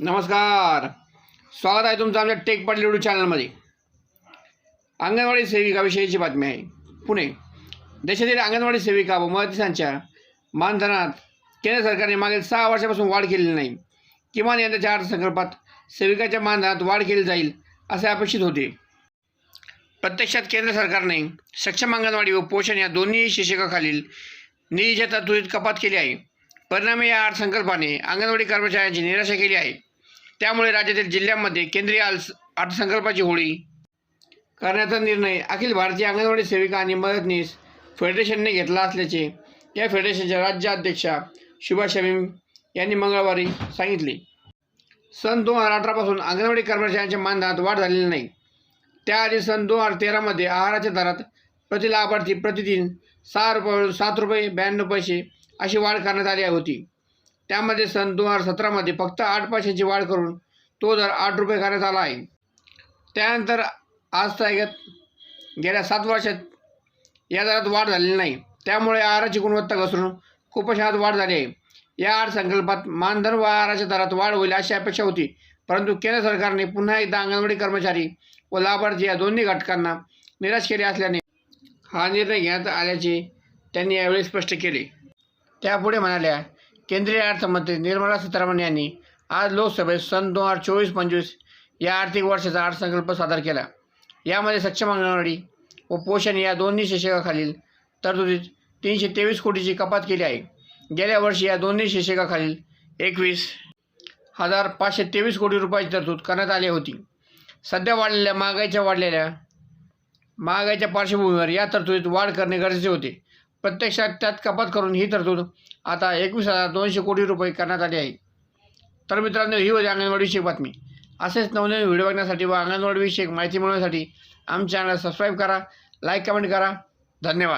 नमस्कार. स्वागत आहे तुमचं आमच्या टेक पाटील युट्यूब चॅनलमध्ये अंगणवाडी सेविकाविषयीची बातमी आहे. पुणे. देशातील अंगणवाडी सेविका व मदतीसांच्या मानधनात केंद्र सरकारने मागील सहा वर्षापासून वाढ केलेली नाही. किमान यंदाच्या अर्थसंकल्पात सेविकाच्या मानधनात वाढ केली जाईल असे अपेक्षित होते. प्रत्यक्षात केंद्र सरकारने सक्षम अंगणवाडी व पोषण या दोन्ही शिक्षकाखालील निधीच्या तरतुदीत कपात केली आहे. परिणामी या अर्थसंकल्पाने अंगणवाडी कर्मचाऱ्यांची निराशा केली आहे. त्यामुळे राज्यातील जिल्ह्यांमध्ये केंद्रीय अर्थसंकल्पाची होळी करण्याचा निर्णय अखिल भारतीय अंगणवाडी सेविका आणि मदतनीस फेडरेशनने घेतला असल्याचे या फेडरेशनच्या राज्याध्यक्षा शुभा शमीम यांनी मंगळवारी सांगितले. सन दोन हजार अठरापासून अंगणवाडी कर्मचाऱ्यांच्या मानधनात वाढ झालेली नाही. त्याआधी सन दोन हजार तेरामध्ये आहाराच्या दरात प्रति लाभार्थी प्रतिदिन सहा रुपये सात रुपये ब्याण्णव पैसे अशी वाढ करण्यात आली होती. त्यामध्ये सन दोन हजार सतरामध्ये फक्त आठ पैशांची वाढ करून तो दर आठ रुपये करण्यात आला आहे. त्यानंतर आज ताग्यात गेल्या सात वर्षात या दरात वाढ झालेली नाही. त्यामुळे आहाराची गुणवत्ता घसरून कुपोषणात वाढ झाली आहे. या अर्थसंकल्पात मानधन व आहाराच्या दरात वाढ होईल अशी अपेक्षा होती. परंतु केंद्र सरकारने पुन्हा एकदा अंगणवाडी कर्मचारी व लाभार्थी या दोन्ही घटकांना निराश केले असल्याने हा निर्णय घेण्यात आल्याचे त्यांनी यावेळी स्पष्ट केले. त्यापुढे म्हणाल्या केंद्रीय अर्थमंत्री निर्मला सीतारामन यांनी आज लोकसभेत सन दोन हजार चोवीस पंचवीस या आर्थिक वर्षाचा अर्थसंकल्प सादर केला. यामध्ये सक्षम अंगणवाडी व पोषण या दोन्ही शिक्षकाखालील तरतुदीत तीनशे तेवीस कोटीची कपात केली आहे. गेल्या वर्षी या दोन्ही शिक्षकाखालील एकवीस हजार पाचशे तेवीस कोटी रुपयाची तरतूद करण्यात आली होती. सध्या वाढलेल्या महागाईच्या वाढलेल्या महागाईच्या पार्श्वभूमीवर या तरतुदीत वाढ करणे गरजेचे होते. प्रत्यक्षात त्यात कपात करून ही तरतूद आता एकवीस हजार दोनशे कोटी रुपये करण्यात आली आहे. तर मित्रांनो ही होती अंगणवाडीविषयक बातमी. असेच नवनवीन व्हिडिओ बघण्यासाठी व अंगणवाडीविषयक माहिती मिळवण्यासाठी आमच्या चॅनलला सबस्क्राईब करा लाईक कमेंट करा. धन्यवाद.